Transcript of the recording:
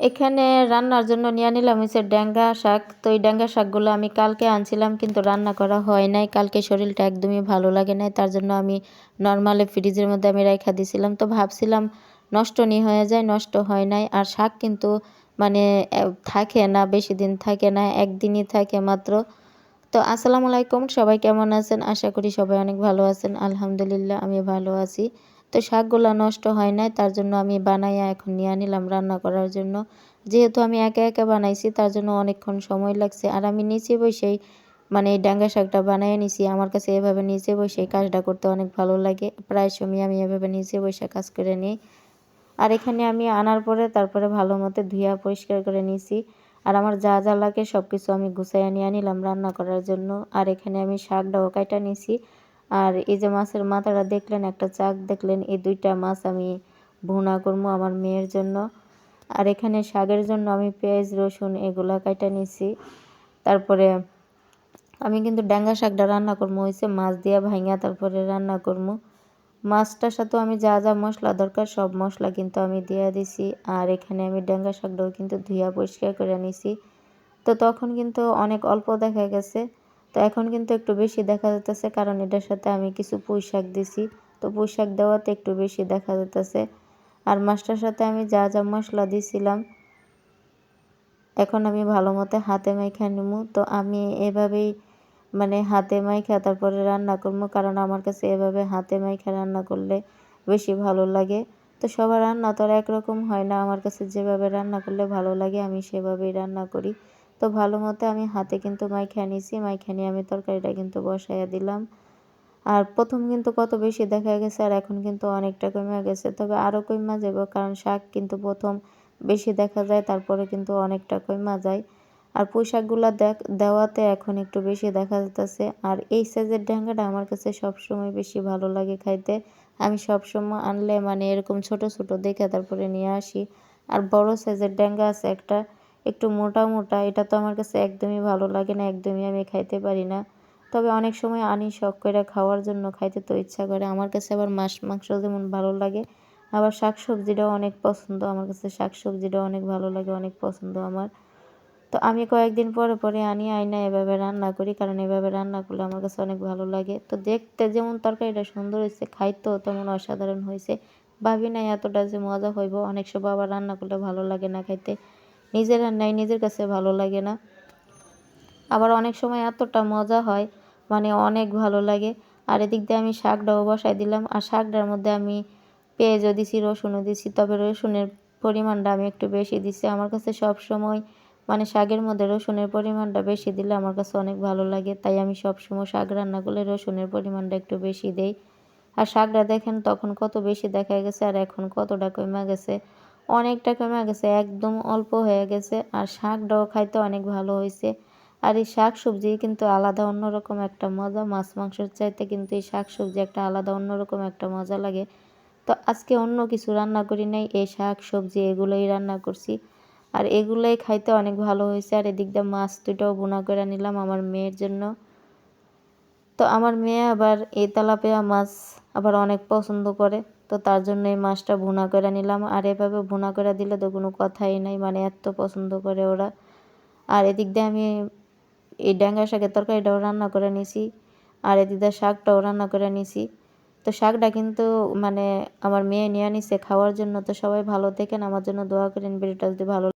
এখানে রান্নার জন্য নিয়ে নিলাম হচ্ছে ড্যাঙ্গা শাক। তো এই ড্যাঙ্গা শাকগুলো আমি কালকে আনছিলাম কিন্তু রান্না করা হয় নাই। কালকে শরীরটা একদমই ভালো লাগে নাই, তার জন্য আমি নর্মালে ফ্রিজের মধ্যে আমি রেখা দিয়েছিলাম তো ভাবছিলাম নষ্ট নি হয়ে যায়, নষ্ট হয় নাই। আর শাক কিন্তু মানে থাকে না, বেশি দিন থাকে না, একদিনই থাকে মাত্র। তো আসসালামু আলাইকুম, সবাই কেমন আছেন? আশা করি সবাই অনেক ভালো আছেন। আলহামদুলিল্লাহ আমি ভালো আছি। তো শাকগুলো নষ্ট হয় নাই, তার জন্য আমি বানাইয়া এখন নিয়ে নিলাম রান্না করার জন্য। যেহেতু আমি একা একা বানাইছি, তার জন্য অনেকক্ষণ সময় লাগছে। আর আমি নিচে বসেই মানে এই ডাঙ্গা শাকটা বানিয়ে নিছি। আমার কাছে এভাবে নিচে বসে কাজটা করতে অনেক ভালো লাগে। প্রায় সময় আমি এভাবে নিচে বসে কাজ করে নিই। আর এখানে আমি আনার পরে তারপরে ভালো মতো ধুয়া পরিষ্কার করে নিছি। আর আমার যা যা লাগে সব কিছু আমি গুছাইয়া নিয়ে নিলাম রান্না করার জন্য। আর এখানে আমি শাকটাও কাটা নিছি। আর এই যে মাছের মাথাটা দেখলেন, একটা চাক দেখলেন, এই দুইটা মাছ আমি ভুনা করব আমার মেয়ের জন্য। আর এখানে শাকের জন্য আমি পেঁয়াজ, রসুন এগুলা কাটা নিছি। তারপরে আমি কিন্তু ড্যাঙ্গা শাকটা রান্না করব হয়েছে মাছ দিয়ে ভাঙা তারপরে রান্না করব। মাছটার সাথেও আমি যা যা মশলা দরকার সব মশলা কিন্তু আমি দিয়ে দিছি। আর এখানে আমি ড্যাঙ্গা শাকটাও কিন্তু ধুয়া পরিষ্কার করে নিছি। তো তখন কিন্তু অনেক অল্প দেখা গেছে। তো এখন কিন্তু একটু বেশি দেখা যেতেছে কারণ এটার সাথে আমি কিছু পুঁই শাক দিছি। তো পুঁই শাক দেওয়াতে একটু বেশি দেখা যেতেছে আর মাছটার সাথে আমি যা যা মশলা দিছিলাম, এখন আমি ভালো মতো হাতে মাইখা নিবো তো আমি এভাবেই মানে হাতে মাইখা তারপরে রান্না করব কারণ আমার কাছে এভাবে হাতে মাইখা রান্না করলে বেশি ভালো লাগে। তো সবার রান্না তো আর একরকম হয় না, আমার কাছে যেভাবে রান্না করলে ভালো লাগে, আমি সেভাবেই রান্না করি। তো ভালো মতো আমি হাতে কিন্তু মাইখা নিছি মাইখা নিয়ে আমি তরকারিটা কিন্তু বসাইয়া দিলাম। আর প্রথম কিন্তু কত বেশি দেখা গেছে আর এখন কিন্তু অনেকটা কমে গেছে। তবে আরও কমা যাব, কারণ শাক কিন্তু প্রথম বেশি দেখা যায়, তারপরে কিন্তু অনেকটা কমা যায়। আর পোশাকগুলো দেখ, দেওয়াতে এখন একটু বেশি দেখা যাচ্ছে আর এই সাইজের ড্যাঙ্গাটা আমার কাছে সবসময় বেশি ভালো লাগে খাইতে। আমি সবসময় আনলে মানে এরকম ছোট ছোট দেখে তারপরে নিয়ে আসি। আর বড় সাইজের ড্যাঙ্গা আছে একটা একটু মোটা মোটা, এটা তো আমার কাছে একদমই ভালো লাগে না, একদমই আমি খাইতে পারি না। তবে অনেক সময় আনি শখ করে খাওয়ার জন্য, খাইতে তো ইচ্ছা করে। আমার কাছে আবার মাছ, মাংস যেমন ভালো লাগে, আবার শাক সবজিটাও অনেক পছন্দ। আমার কাছে শাক সবজিটাও অনেক ভালো লাগে, অনেক পছন্দ আমার। তো আমি কয়েকদিন পরে পরে আনি আইনা এভাবে রান্না করি, কারণ এভাবে রান্না করলে আমার কাছে অনেক ভালো লাগে। তো দেখতে যেমন তরকারিটা সুন্দর হয়েছে, খাইতেও তেমন অসাধারণ হয়েছে। ভাবি না এতটা যে মজা হইব, অনেক সময় আবার রান্না করলে ভালো লাগে না খাইতে। নিজের রান্নায় নিজের কাছে ভালো লাগে না। আবার অনেক সময় এতটা মজা হয় মানে অনেক ভালো লাগে। আর এদিক দিয়ে আমি শাকটাও বসাই দিলাম। আর শাকটার মধ্যে আমি পেঁয়াজও দিছি, রসুনও দিছি, তবে রসুনের পরিমাণটা আমি একটু বেশি দিছি। আমার কাছে সব সময় মানে শাকের মধ্যে রসুনের পরিমাণটা বেশি দিলে আমার কাছে অনেক ভালো লাগে। তাই আমি সব সময় শাক রান্না করলে রসুনের পরিমাণটা একটু বেশি দেই। আর শাকটা দেখেন তখন কত বেশি দেখা গেছে, আর এখন কতটা কমে গেছে। অনেকটা কমে গেছে, একদম অল্প হয়ে গেছে। আর শাকটাও খাইতে অনেক ভালো হয়েছে আর এই শাক সবজি কিন্তু আলাদা অন্যরকম একটা মজা। মাছ মাংসের চাইতে কিন্তু এই শাক সবজি একটা আলাদা অন্যরকম একটা মজা লাগে। তো আজকে অন্য কিছু রান্না করি নাই, এই শাক সবজি এগুলোই রান্না করছি। আর এগুলোই খাইতে অনেক ভালো হয়েছে আর এদিক দিয়ে মাছ দুটাও বোনা করে নিলাম আমার মেয়ের জন্য। তো আমার মেয়ে আবার এই তেলাপিয়া মাছ আবার অনেক পছন্দ করে। তো তার জন্য এই মাছটা ভুনা করে নিলাম। আর এভাবে ভুনা করে দিলে তো কোনো কথাই নাই মানে এত পছন্দ করে ওরা। আর এদিক দিয়ে আমি এই ড্যাঙ্গা শাকের তরকারিটাও রান্না করে নিছি, আর এদিক দিয়ে শাকটাও রান্না করে নিছি। তো শাকটা কিন্তু মানে আমার মেয়ে নিয়ে নিছে খাওয়ার জন্য, তো সবাই ভালো থাকেন। আমার জন্য দোয়া করেন, ভিডিওটা যদি ভালো